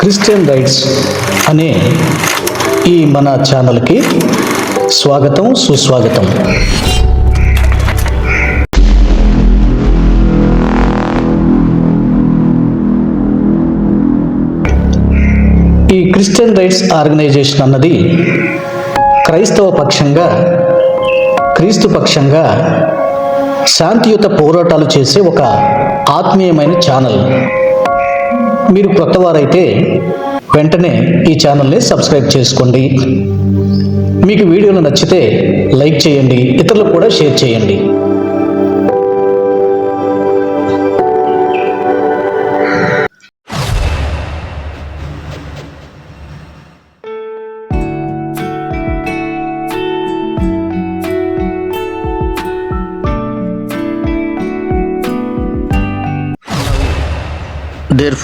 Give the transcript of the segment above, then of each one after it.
Christian rights అనే ఈ మన ఛానల్కి స్వాగతం సుస్వాగతం. ఈ క్రిస్టియన్ రైట్స్ ఆర్గనైజేషన్ అన్నది క్రైస్తవ పక్షంగా క్రీస్తు పక్షంగా శాంతియుత పోరాటాలు చేసే ఒక ఆత్మీయమైన ఛానల్. మీరు క్రొత్తవారైతే వెంటనే ఈ ఛానల్ని సబ్స్క్రైబ్ చేసుకోండి. మీకు వీడియోలు నచ్చితే లైక్ చేయండి ఇతరులకు కూడా షేర్ చేయండి.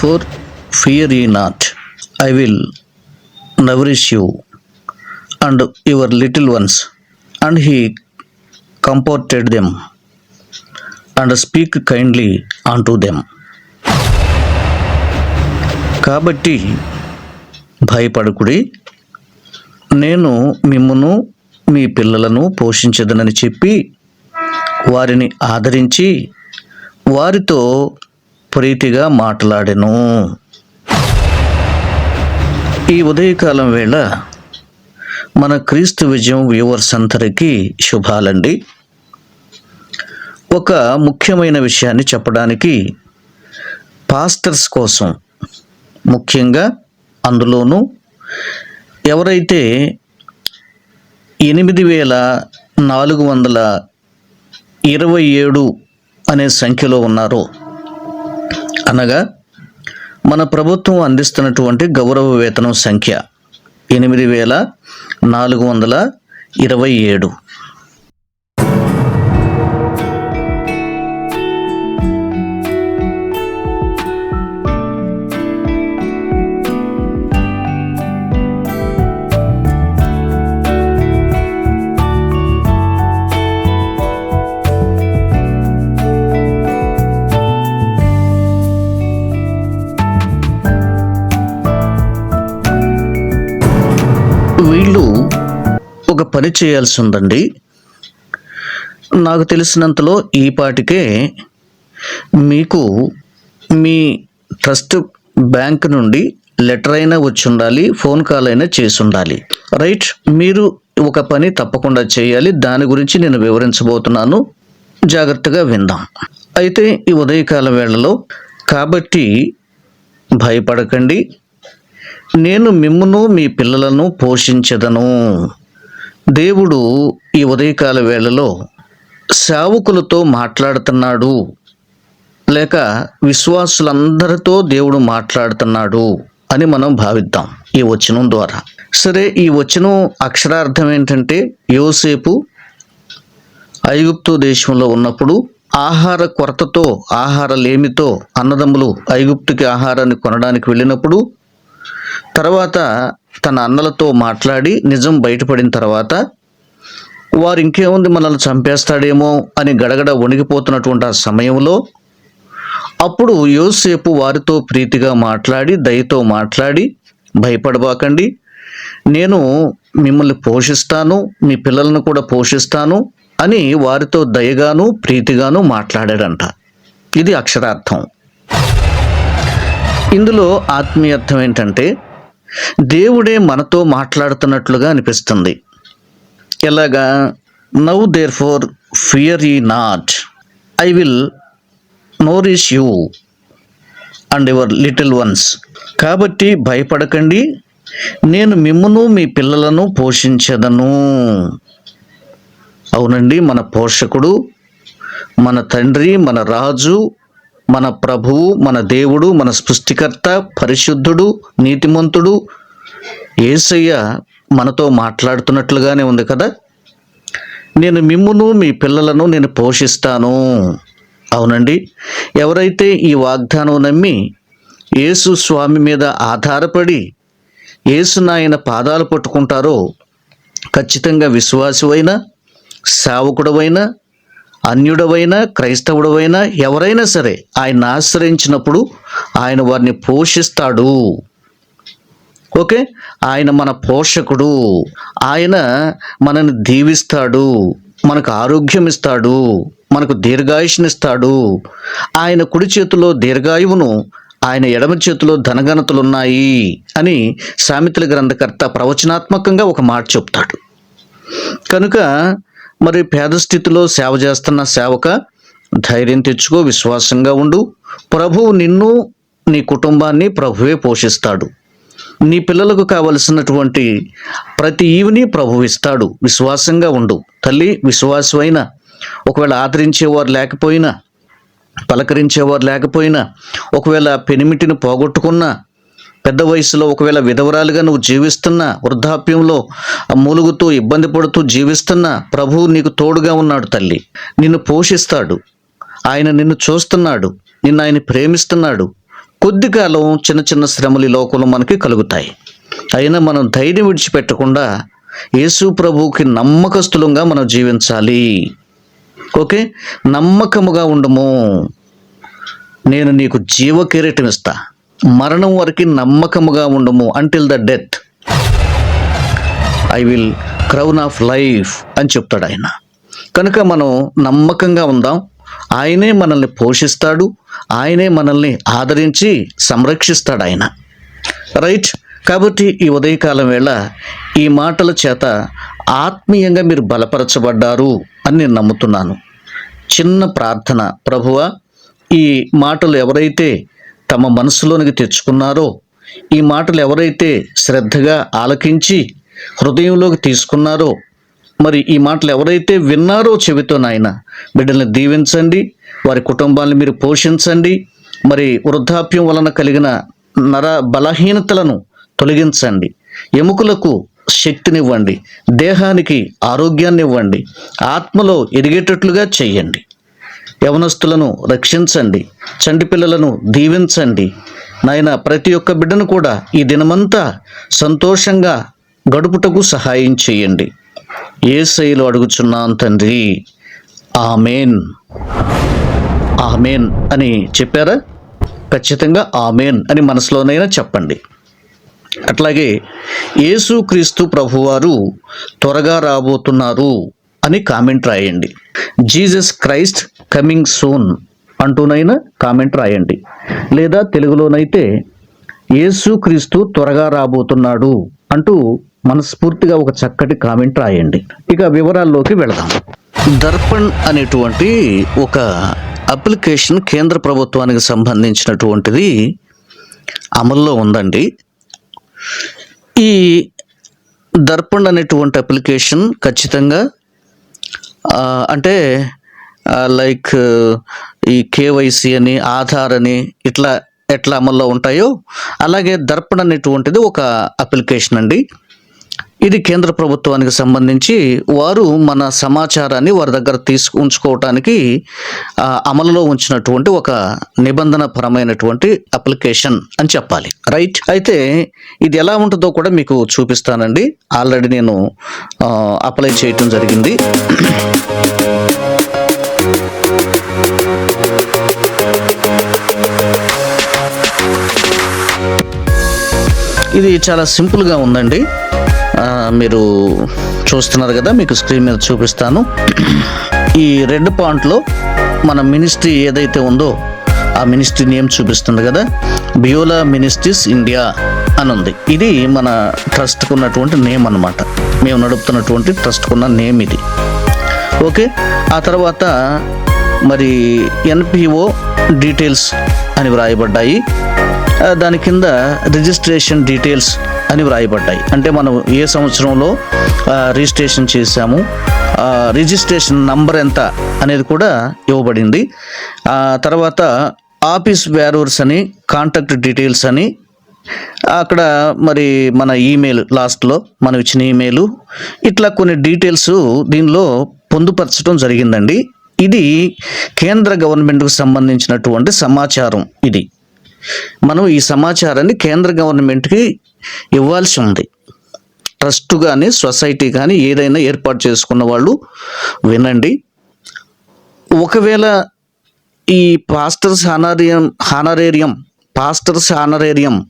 For fear ye not I will nourish you and your little ones and he comforted them and speak kindly on to them కాబట్టి భయపడకుడి నేను మిమ్మను మీ పిల్లలను పోషించదనని చెప్పి వారిని ఆదరించి వారితో ప్రీతిగా మాట్లాడెను. ఈ ఉదయకాలం వేళ మన క్రీస్తు విజయం వ్యూవర్స్ అందరికీ శుభాలండి. ఒక ముఖ్యమైన విషయాన్ని చెప్పడానికి పాస్టర్స్ కోసం ముఖ్యంగా అందులోనూ ఎవరైతే ఎనిమిది వేల నాలుగు వందల ఇరవై ఏడు అనే సంఖ్యలో ఉన్నారో అనగా మన ప్రభుత్వం అందిస్తున్నటువంటి గౌరవ వేతనం సంఖ్య ఎనిమిది వేల నాలుగు వందల ఇరవై ఏడు. పని చేయాల్సి ఉందండి. నాకు తెలిసినంతలో ఈ పాటికే మీకు మీ ట్రస్ట్ బ్యాంక్ నుండి లెటర్ అయినా వచ్చి ఉండాలి ఫోన్ కాల్ అయినా చేసి ఉండాలి. రైట్? మీరు ఒక పని తప్పకుండా చేయాలి. దాని గురించి నేను వివరించబోతున్నాను. జాగ్రత్తగా విందాం. అయితే ఈ ఉదయకాల వేళలో కాబట్టి భయపడకండి. నేను మిమ్మును మీ పిల్లలను పోషించదను. దేవుడు ఈ ఉదయకాల వేళలో సేవకులతో మాట్లాడుతున్నాడు. లేక విశ్వాసులందరితో దేవుడు మాట్లాడుతున్నాడు అని మనం భావిద్దాం ఈ వచనం ద్వారా. సరే ఈ వచనం అక్షరార్థం ఏంటంటే యోసేపు ఐగుప్తు దేశంలో ఉన్నప్పుడు ఆహార కొరతతో ఆహార లేమితో అన్నదమ్ములు ఐగుప్తుకి ఆహారాన్ని కొనడానికి వెళ్ళినప్పుడు తర్వాత తన అన్నలతో మాట్లాడి నిజం బయటపడిన తర్వాత వారు ఇంకేముంది మనల్ని చంపేస్తాడేమో అని గడగడ వణిగిపోతున్నటువంటి ఆ సమయంలో అప్పుడు యోసేపు వారితో ప్రీతిగా మాట్లాడి దయతో మాట్లాడి భయపడబాకండి. నేను మిమ్మల్ని పోషిస్తాను మీ పిల్లలను కూడా పోషిస్తాను అని వారితో దయగాను ప్రీతిగాను మాట్లాడాడంట. ఇది అక్షరార్థం. ఇందులో ఆత్మీయర్థం ఏంటంటే దేవుడే మనతో మాట్లాడుతున్నట్లుగా అనిపిస్తుంది. ఎలాగా? Now there for fear ye not I will nourish you and your little ones కాబట్టి భయపడకండి. నేను మిమ్మను మీ పిల్లలను పోషించదను. అవునండి మన పోషకుడు మన తండ్రి మన రాజు మన ప్రభువు మన దేవుడు మన సృష్టికర్త పరిశుద్ధుడు నీతిమంతుడు ఏసయ్య మనతో మాట్లాడుతున్నట్లుగానే ఉంది కదా? నేను మిమ్మును మీ పిల్లలను నేను పోషిస్తాను. అవునండి. ఎవరైతే ఈ వాగ్దానం నమ్మి యేసు స్వామి మీద ఆధారపడి యేసునాయన పాదాలు పట్టుకుంటారో ఖచ్చితంగా విశ్వాసువైన సేవకుడవైన అన్యుడవైనా క్రైస్తవుడవైనా ఎవరైనా సరే ఆయన ఆశ్రయించినప్పుడు ఆయన వారిని పోషిస్తాడు. ఓకే? ఆయన మన పోషకుడు. ఆయన మనని దీవిస్తాడు. మనకు ఆరోగ్యం ఇస్తాడు. మనకు దీర్ఘాయుష్నిస్తాడు. ఆయన కుడి చేతిలో దీర్ఘాయువును ఆయన ఎడమ చేతిలో ధనఘనతలున్నాయి అని సామెతల గ్రంథకర్త ప్రవచనాత్మకంగా ఒక మాట చెప్తాడు. కనుక మరి పేద స్థితిలో సేవ చేస్తున్న సేవక ధైర్యం తెచ్చుకో విశ్వాసంగా ఉండు. ప్రభువు నిన్ను నీ కుటుంబాన్ని ప్రభువే పోషిస్తాడు. నీ పిల్లలకు కావలసినటువంటి ప్రతి ఈవిని ప్రభు ఇస్తాడు. విశ్వాసంగా ఉండు. తల్లి విశ్వాసమైన ఒకవేళ ఆదరించేవారు లేకపోయినా పలకరించేవారు లేకపోయినా ఒకవేళ పెనిమిటిని పోగొట్టుకున్నా పెద్ద వయసులో ఒకవేళ విధవరాలుగా నువ్వు జీవిస్తున్నా వృద్ధాప్యంలో మూలుగుతూ ఇబ్బంది పడుతూ జీవిస్తున్నా ప్రభువు నీకు తోడుగా ఉన్నాడు తల్లి. నిన్ను పోషిస్తాడు. ఆయన నిన్ను చూస్తున్నాడు. నిన్ను ఆయన ప్రేమిస్తున్నాడు. కొద్ది కాలం చిన్న చిన్న శ్రమలు లోకంలో మనకి కలుగుతాయి. అయినా మనం ధైర్యం విడిచిపెట్టకుండా యేసు ప్రభువుకి నమ్మకస్తులంగా మనం జీవించాలి. ఓకే? నమ్మకముగా ఉండము. నేను నీకు జీవ కిరీటం ఇస్తా. మరణం వరకు నమ్మకముగా ఉండము until the death I will crown of life అని చెప్తాడు ఆయన. కనుక మనం నమ్మకంగా ఉందాం. ఆయనే మనల్ని పోషిస్తాడు. ఆయనే మనల్ని ఆదరించి సంరక్షిస్తాడు ఆయన. రైట్ కాబట్టి ఈ ఉదయకాలం వేళ ఈ మాటల చేత ఆత్మీయంగా మీరు బలపరచబడ్డారు అని నేను నమ్ముతున్నాను. చిన్న ప్రార్థన ప్రభువ ఈ మాటలు ఎవరైతే తమ మనసులోనికి తెచ్చుకున్నారో ఈ మాటలు ఎవరైతే శ్రద్ధగా ఆలకించి హృదయంలోకి తీసుకున్నారో మరి ఈ మాటలు ఎవరైతే విన్నారో చెవితో నాయన బిడ్డల్ని దీవించండి వారి కుటుంబాన్ని మీరు పోషించండి మరి వృద్ధాప్యం వలన కలిగిన నర బలహీనతలను తొలగించండి ఎముకలకు శక్తినివ్వండి దేహానికి ఆరోగ్యాన్ని ఇవ్వండి ఆత్మలో ఎదిగేటట్లుగా చేయండి. యవనస్తులను రక్షించండి చండి పిల్లలను దీవించండి. నాయన ప్రతి ఒక్క బిడ్డను కూడా ఈ దినమంతా సంతోషంగా గడుపుటకు సహాయం చేయండి. ఏ శైలు అడుగుచున్నాను తండ్రి. ఆమెన్. ఆమెన్ అని చెప్పారా? ఖచ్చితంగా ఆమెన్ అని మనసులోనైనా చెప్పండి. అట్లాగే యేసుక్రీస్తు ప్రభువారు త్వరగా రాబోతున్నారు. అని కామెంట్ రాయండి. జీసస్ క్రైస్ట్ కమింగ్ సూన్ అంటూనైనా కామెంట్ రాయండి. లేదా తెలుగులోనైతే యేసుక్రీస్తు త్వరగా రాబోతున్నాడు అంటూ మనస్ఫూర్తిగా ఒక చక్కటి కామెంట్ రాయండి. ఇక వివరాల్లోకి వెళదాం. దర్పణ్ అనేటువంటి ఒక అప్లికేషన్ కేంద్ర ప్రభుత్వానికి సంబంధించినటువంటిది అమల్లో ఉందండి. ఈ దర్పణ్ అనేటువంటి అప్లికేషన్ ఖచ్చితంగా అంటే లైక్ ఈ కేవైసీ అని ఆధార్ అని ఇట్లా ఎట్లా అమల్లో ఉంటాయో అలాగే దర్పణ అనేటువంటిది ఒక అప్లికేషన్ అండి. ఇది కేంద్ర ప్రభుత్వానికి సంబంధించి వారు మన సమాచారాన్ని వారి దగ్గర తీసుకు ఉంచుకోవటానికి అమలులో ఉంచినటువంటి ఒక నిబంధన పరమైనటువంటి అప్లికేషన్ అని చెప్పాలి. రైట్? అయితే ఇది ఎలా ఉంటుందో కూడా మీకు చూపిస్తానండి. ఆల్రెడీ నేను అప్లై చేయటం జరిగింది. ఇది చాలా సింపుల్గా ఉందండి. మీరు చూస్తున్నారు కదా మీకు స్క్రీన్ మీద చూపిస్తాను. ఈ రెడ్ పాయింట్లో మన మినిస్ట్రీ ఏదైతే ఉందో ఆ మినిస్ట్రీ నేమ్ చూపిస్తుంది కదా బియోలా మినిస్ట్రీస్ ఇండియా అని ఉంది ఇది మన ట్రస్ట్కు ఉన్నటువంటి నేమ్ అనమాట మేము నడుపుతున్నటువంటి ట్రస్ట్కు ఉన్న నేమ్ ఇది. ఓకే? ఆ తర్వాత మరి ఎన్పిఓ డీటెయిల్స్ అని వ్రాయబడ్డాయి. దాని కింద రిజిస్ట్రేషన్ డీటెయిల్స్ అని వ్రాయబడ్డాయి. అంటే మనం ఏ సంవత్సరంలో రిజిస్ట్రేషన్ చేశాము రిజిస్ట్రేషన్ నంబర్ ఎంత అనేది కూడా ఇవ్వబడింది. తర్వాత ఆఫీస్ బ్యారూర్స్ అని కాంటాక్ట్ డీటెయిల్స్ అని అక్కడ మరి మన ఈమెయిల్ లాస్ట్లో మనం ఇచ్చిన ఈమెయిల్ ఇట్లా కొన్ని డీటెయిల్స్ దీనిలో పొందుపరచడం జరిగిందండి. ఇది కేంద్ర గవర్నమెంట్కు సంబంధించినటువంటి సమాచారం ఇది. మనం ఈ సమాచారాన్ని కేంద్ర గవర్నమెంట్కి ఇవ్వాల్సి ఉంది. ట్రస్ట్ కానీ సొసైటీ కానీ ఏదైనా ఏర్పాటు చేసుకున్న వాళ్ళు వినండి. ఒకవేళ ఈ పాస్టర్స్ హానరేరియం హానరేరియం పాస్టర్స్ హానరేరియం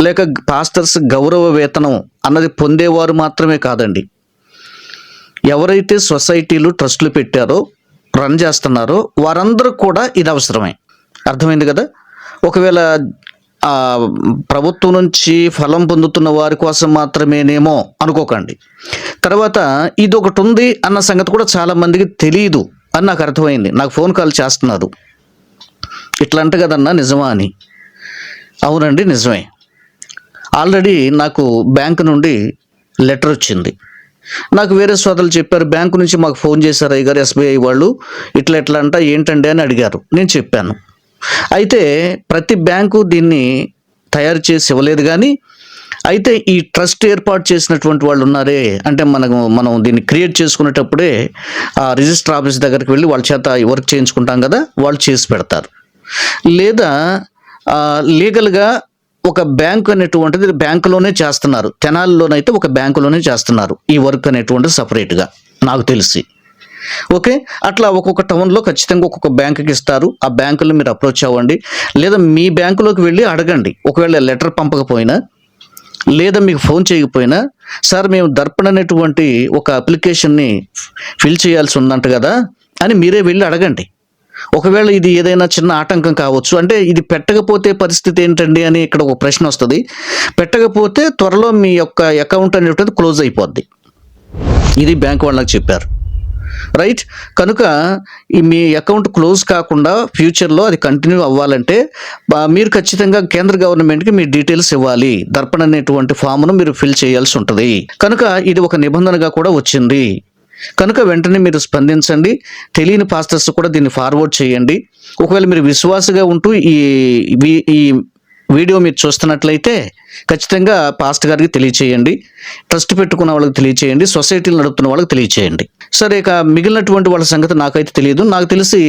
లేక పాస్టర్స్ గౌరవ వేతనం అన్నది పొందేవారు మాత్రమే కాదండి. ఎవరైతే సొసైటీలు ట్రస్టులు పెట్టారో రన్ చేస్తున్నారో వారందరూ కూడా ఇది అవసరమే. అర్థమైంది కదా? ఒకవేళ ప్రభుత్వం నుంచి ఫలం పొందుతున్న వారి కోసం మాత్రమేనేమో అనుకోకండి. తర్వాత ఇది ఒకటి ఉంది అన్న సంగతి కూడా చాలా మందికి తెలియదు అని నాకు అర్థమైంది. నాకు ఫోన్ కాల్ చేస్తున్నారు ఇట్లా అంట కదన్నా నిజమా అని. అవునండి నిజమే. ఆల్రెడీ నాకు బ్యాంక్ నుండి లెటర్ వచ్చింది. నాకు వేరే సోదరులు చెప్పారు బ్యాంకు నుంచి మాకు ఫోన్ చేశారు అయ్యగారు ఎస్బీఐ వాళ్ళు ఇట్లా ఎట్లా అంట ఏంటండి? అని అడిగారు. నేను చెప్పాను. అయితే ప్రతి బ్యాంకు దీన్ని తయారు చేసి ఇవ్వలేదు కానీ అయితే ఈ ట్రస్ట్ ఏర్పాటు చేసినటువంటి వాళ్ళు ఉన్నారే అంటే మనకు మనం దీన్ని క్రియేట్ చేసుకునేటప్పుడే ఆ రిజిస్టర్ ఆఫీస్ దగ్గరికి వెళ్ళి వాళ్ళ చేత వర్క్ చేయించుకుంటాం కదా వాళ్ళు చేసి పెడతారు. లేదా లీగల్గా ఒక బ్యాంక్ అనేటువంటిది బ్యాంకులోనే చేస్తున్నారు. తెనాలిలోనైతే ఒక బ్యాంకులోనే చేస్తున్నారు ఈ వర్క్ అనేటువంటిది సపరేట్గా నాకు తెలిసి. ఓకే? అట్లా ఒక్కొక్క టౌన్లో ఖచ్చితంగా ఒక్కొక్క బ్యాంకుకి ఇస్తారు. ఆ బ్యాంకులో మీరు అప్రోచ్ అవ్వండి. లేదా మీ బ్యాంకులోకి వెళ్ళి అడగండి. ఒకవేళ లెటర్ పంపకపోయినా లేదా మీకు ఫోన్ చేయకపోయినా సార్ మేము దర్పణ అనేటువంటి ఒక అప్లికేషన్ని ఫిల్ చేయాల్సి ఉందంట కదా అని మీరే వెళ్ళి అడగండి. ఒకవేళ ఇది ఏదైనా చిన్న ఆటంకం కావచ్చు. అంటే ఇది పెట్టకపోతే పరిస్థితి ఏంటండి అని ఇక్కడ ఒక ప్రశ్న వస్తుంది. పెట్టకపోతే త్వరలో మీ యొక్క అకౌంట్ అనేటువంటిది క్లోజ్ అయిపోద్ది. ఇది బ్యాంక్ వాళ్ళకి చెప్పారు. రైట్ కనుక మీ అకౌంట్ క్లోజ్ కాకుండా ఫ్యూచర్లో అది కంటిన్యూ అవ్వాలంటే మీరు ఖచ్చితంగా కేంద్ర గవర్నమెంట్కి మీ డీటెయిల్స్ ఇవ్వాలి. దర్పణ అనేటువంటి ఫామ్ను మీరు ఫిల్ చేయాల్సి ఉంటుంది. కనుక ఇది ఒక నిబంధనగా కూడా వచ్చింది. కనుక వెంటనే మీరు స్పందించండి. తెలియని పాస్టర్స్ కూడా దీన్ని ఫార్వర్డ్ చేయండి. ఒకవేళ మీరు విశ్వాసగా ఉంటూ ఈ ఈ వీడియో మీరు చూస్తున్నట్లయితే ఖచ్చితంగా పాస్ట్ గారికి తెలియచేయండి ట్రస్ట్ పెట్టుకున్న వాళ్ళకి తెలియచేయండి సొసైటీలు నడుపుతున్న వాళ్ళకి తెలియచేయండి. సరే ఇక మిగిలినటువంటి వాళ్ళ సంగతి నాకైతే తెలియదు. నాకు తెలిసి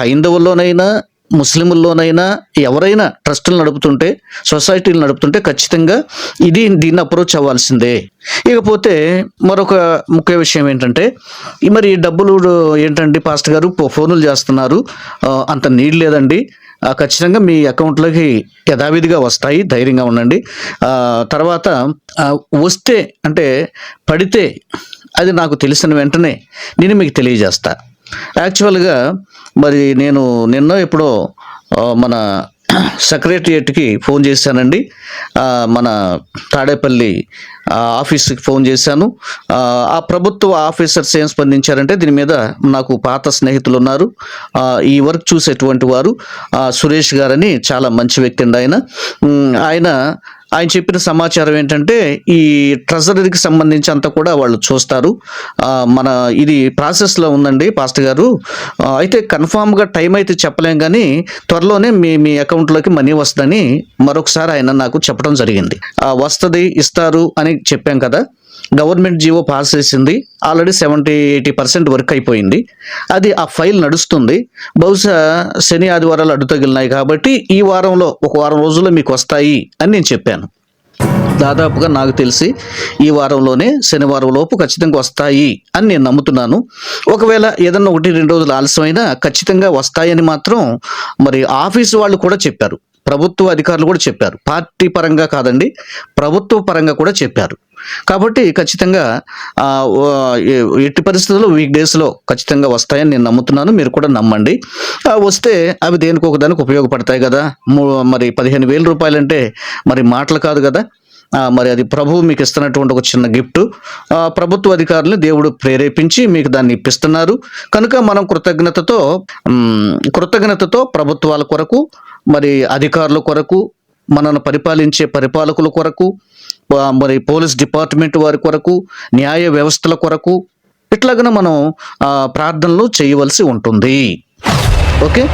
హైందవుల్లోనైనా ముస్లింల్లోనైనా ఎవరైనా ట్రస్టులు నడుపుతుంటే సొసైటీలు నడుపుతుంటే ఖచ్చితంగా ఇది దీన్ని అప్రోచ్ అవ్వాల్సిందే. ఇకపోతే మరొక ముఖ్య విషయం ఏంటంటే మరి ఈ డబ్బులు ఏంటండి? పాస్టర్ గారు ఫోనులు చేస్తున్నారు. అంత నీడ్ లేదండి. ఖచ్చితంగా మీ అకౌంట్లోకి యథావిధిగా వస్తాయి. ధైర్యంగా ఉండండి. తర్వాత వస్తే అంటే పడితే అది నాకు తెలిసిన వెంటనే నేను మీకు తెలియజేస్తా. యాక్చువల్గా మరి నేను నిన్న ఎప్పుడో మన సెక్రటరియట్కి ఫోన్ చేశానండి. మన తాడేపల్లి ఆఫీస్కి ఫోన్ చేశాను. ఆ, ప్రభుత్వ ఆఫీసర్స్ ఏం స్పందించారంటే దీని మీద నాకు పాత స్నేహితులు ఉన్నారు ఈ వర్క్ చూసేటువంటి వారు. సురేష్ గారని చాలా మంచి వ్యక్తి అండి ఆయన. ఆయన ఆయన చెప్పిన సమాచారం ఏంటంటే ఈ ట్రెజరీకి సంబంధించి అంతా కూడా వాళ్ళు చూస్తారు. మన ఇది ప్రాసెస్లో ఉందండి పాస్టర్ గారు. అయితే కన్ఫామ్గా టైం అయితే చెప్పలేం కానీ త్వరలోనే మీ మీ అకౌంట్లోకి మనీ వస్తుందని మరొకసారి ఆయన నాకు చెప్పడం జరిగింది. వస్తుంది ఇస్తారు అని చెప్పాం కదా. గవర్నమెంట్ జీవో పాస్ చేసింది. Already seventy eighty percent work అయిపోయింది. అది ఆ ఫైల్ నడుస్తుంది. బహుశా శని ఆదివారాలు అడ్డు తగిలినాయి కాబట్టి ఈ వారంలో ఒక వారం రోజుల్లో మీకు వస్తాయి అని నేను చెప్పాను. దాదాపుగా నాకు తెలిసి ఈ వారంలోనే శనివారం లోపు ఖచ్చితంగా వస్తాయి అని నేను నమ్ముతున్నాను. ఒకవేళ ఏదన్నా ఒకటి రెండు రోజులు ఆలస్యమైనా ఖచ్చితంగా వస్తాయని మాత్రం మరి ఆఫీసు వాళ్ళు కూడా చెప్పారు. ప్రభుత్వ అధికారులు కూడా చెప్పారు. పార్టీ పరంగా కాదండి ప్రభుత్వ పరంగా కూడా చెప్పారు. కాబట్టి ఖచ్చితంగా ఎట్టి పరిస్థితుల్లో వీక్ డేస్లో ఖచ్చితంగా వస్తాయని నేను నమ్ముతున్నాను. మీరు కూడా నమ్మండి. వస్తే అవి దేనికి ఒక దానికి ఉపయోగపడతాయి కదా? మరి పదిహేను వేల రూపాయలంటే మరి మాటలు కాదు కదా? మరి అది ప్రభువు మీకు ఇస్తున్నటువంటి ఒక చిన్న గిఫ్ట్. ప్రభుత్వ అధికారులు దేవుడు ప్రేరేపించి మీకు దాన్ని ఇప్పిస్తున్నారు. కనుక మనం కృతజ్ఞతతో కృతజ్ఞతతో ప్రభుత్వాల కొరకు మరి అధికారుల కొరకు మనను పరిపాలించే పరిపాలకుల కొరకు మరి పోలీస్ డిపార్ట్మెంట్ వారి కొరకు న్యాయ వ్యవస్థల కొరకు ఇట్లాగనే మనం ప్రార్థనలు చేయవలసి ఉంటుంది. ఓకే?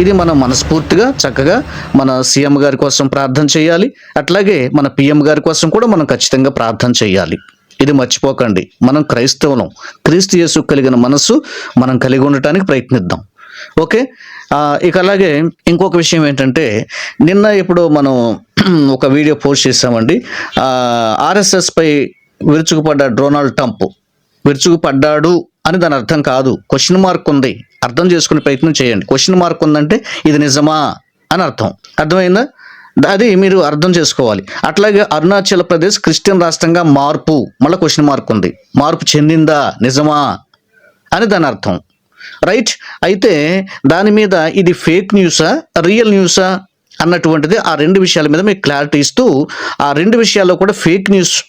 ఇది మనం మనస్ఫూర్తిగా చక్కగా మన సీఎం గారి కోసం ప్రార్థన చేయాలి. అట్లాగే మన పిఎం గారి కోసం కూడా మనం ఖచ్చితంగా ప్రార్థన చేయాలి. ఇది మర్చిపోకండి. మనం క్రైస్తవులం. క్రీస్తు యేసు కలిగిన మనస్సు మనం కలిగి ఉండటానికి ప్రయత్నిద్దాం. ఓకే? ఇక అలాగే ఇంకొక విషయం ఏంటంటే నిన్న ఇప్పుడు మనం ఒక వీడియో పోస్ట్ చేసామండి ఆర్ఎస్ఎస్పై విరుచుకుపడ్డ డొనాల్డ్ ట్రంప్. విరుచుకుపడ్డాడు అని దాని అర్థం కాదు. క్వశ్చన్ మార్క్ ఉంది. అర్థం చేసుకునే ప్రయత్నం చేయండి. క్వశ్చన్ మార్క్ ఉందంటే ఇది నిజమా అని అర్థం. అర్థమైందా? అది మీరు అర్థం చేసుకోవాలి. అట్లాగే అరుణాచల్ ప్రదేశ్ క్రిస్టియన్ రాష్ట్రంగా మార్పు మళ్ళీ క్వశ్చన్ మార్క్ ఉంది. మార్పు చెందిందా? నిజమా అని దాని అర్థం. రైట్ అయితే దాని మీద ఇది ఫేక్ న్యూసా రియల్ న్యూసా అన్నటువంటిది ఆ రెండు విషయాల మీద మీకు క్లారిటీ ఇస్తూ ఆ రెండు విషయాల్లో కూడా ఫేక్ న్యూస్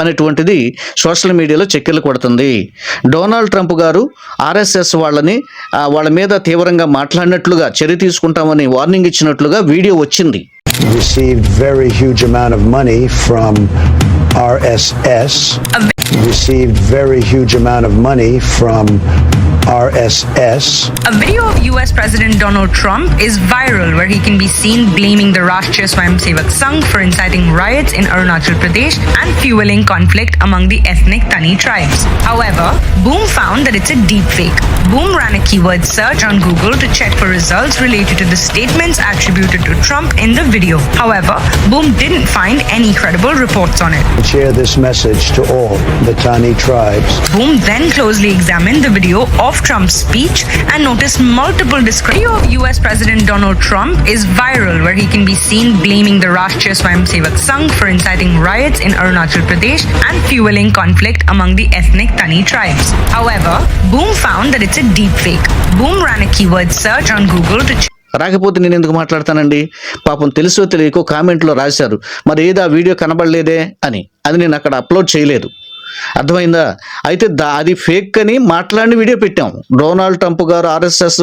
అనేటువంటిది సోషల్ మీడియాలో చెక్కెలు కొడుతుంది. డొనాల్డ్ ట్రంప్ గారు ఆర్ఎస్ఎస్ వాళ్ళని వాళ్ళ మీద తీవ్రంగా మాట్లాడినట్లుగా చర్య తీసుకుంటామని వార్నింగ్ ఇచ్చినట్లుగా వీడియో వచ్చింది. Received very huge amount of money from RSS. Received very huge amount of money from RSS. A video of US President Donald Trump is viral where he can be seen blaming the Rashtriya Swayamsevak Sangh for inciting riots in Arunachal Pradesh and fueling conflict among the ethnic Tani tribes. However, Boom found that it's a deepfake. Boom ran a keyword search on Google to check for results related to the statements attributed to Trump in the video. However, Boom didn't find any credible reports on it. Share this message to all the Tani tribes. Boom then closely examined the video of of Trump's speech and noticed multiple discrepancies. Of US President Donald Trump is viral where he can be seen blaming the Rashtriya Swayamsevak Sangh for inciting riots in Arunachal Pradesh and fueling conflict among the ethnic Tani tribes. However, Boom found that it's a deepfake. Boom ran a keyword search on Google to check రాకపోతే నేను ఎందుకు మాట్లాడతానండి పాపం తెలుసో తెలియకో కామెంట్లో రాశారు మరి ఏదో ఆ వీడియో కనబడలేదే అని అది నేను అక్కడ అప్లోడ్ చేయలేదు అర్థమైందా? అయితే దా అది ఫేక్ అని మాట్లాడిన వీడియో పెట్టాం. డొనాల్డ్ ట్రంప్ గారు ఆర్ఎస్ఎస్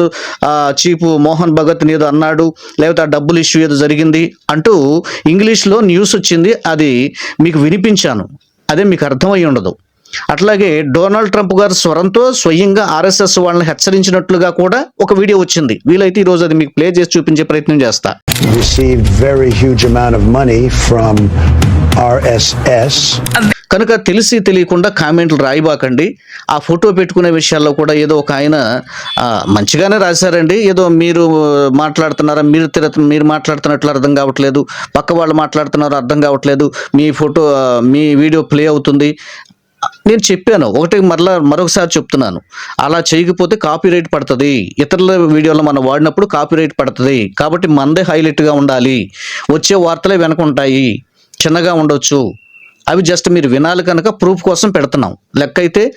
చీఫ్ మోహన్ భగత్ ఏదో అన్నాడు లేకపోతే ఆ డబ్బులు ఇష్యూ ఏదో జరిగింది అంటూ ఇంగ్లీష్లో న్యూస్ వచ్చింది అది మీకు వినిపించాను. అదే మీకు అర్థమై ఉండదు. అట్లాగే డొనాల్డ్ ట్రంప్ గారు స్వరంతో స్వయంగా ఆర్ఎస్ఎస్ వాళ్ళని హెచ్చరించినట్లుగా కూడా ఒక వీడియో వచ్చింది. వీలైతే ఈరోజు అది మీకు ప్లే చేసి చూపించే ప్రయత్నం చేస్తా. Received very huge amount of money from RSS. కనుక తెలిసి తెలియకుండా కామెంట్లు రాయిబాకండి. ఆ ఫోటో పెట్టుకునే విషయాల్లో కూడా ఏదో ఒక ఆయన మంచిగానే రాశారండి. ఏదో మీరు మాట్లాడుతున్నారా మీరు తిరుగుతున్న మీరు మాట్లాడుతున్నట్లు అర్థం కావట్లేదు. పక్క వాళ్ళు మాట్లాడుతున్నారో అర్థం కావట్లేదు. మీ ఫోటో మీ వీడియో ప్లే అవుతుంది. నేను చెప్పాను. ఒకటి మరలా మరొకసారి చెప్తున్నాను. అలా చేయకపోతే కాపీరైట్ పడుతుంది. ఇతరుల వీడియోలో మనం వాడినప్పుడు కాపీరైట్ పడుతుంది. కాబట్టి మందే హైలైట్గా ఉండాలి. వచ్చే వార్తలే వెనక ఉంటాయి చిన్నగా ఉండొచ్చు. అవి జస్ట్ మీరు వినాలి కనుక ప్రూఫ్ కోసం పెడుతున్నాం. లెక్క అయితే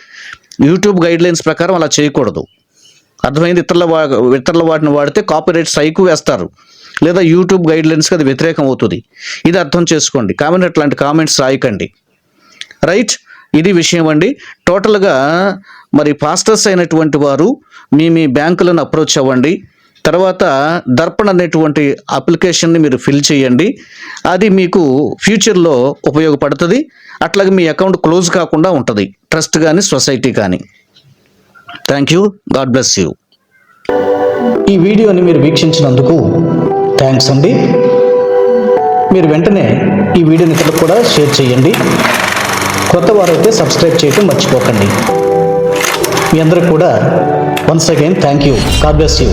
యూట్యూబ్ గైడ్ లైన్స్ ప్రకారం అలా చేయకూడదు. అర్థమైంది? ఇతరుల వా ఇతరుల వాటిని వాడితే కాపీరైట్ స్ట్రైక్ వేస్తారు. లేదా యూట్యూబ్ గైడ్ లైన్స్కి అది వ్యతిరేకం అవుతుంది. ఇది అర్థం చేసుకోండి. కామెంట్ అట్లాంటి కామెంట్స్ రాయకండి. రైట్ ఇది విషయం అండి. టోటల్గా మరి పాస్టర్స్ అయినటువంటి వారు మీ మీ బ్యాంకులను అప్రోచ్ అవ్వండి. తర్వాత దర్పణ అనేటువంటి అప్లికేషన్ని మీరు ఫిల్ చేయండి. అది మీకు ఫ్యూచర్లో ఉపయోగపడుతుంది. అట్లాగే మీ అకౌంట్ క్లోజ్ కాకుండా ఉంటుంది. ట్రస్ట్ కానీ సొసైటీ కానీ thank you. God bless you. ఈ వీడియోని మీరు వీక్షించినందుకు థ్యాంక్స్ అండి. మీరు వెంటనే ఈ వీడియోని ఇక్కడ కూడా షేర్ చేయండి. కొత్త వారైతే సబ్స్క్రైబ్ చేయటం మర్చిపోకండి. మీ అందరికి కూడా once again thank you. God bless you.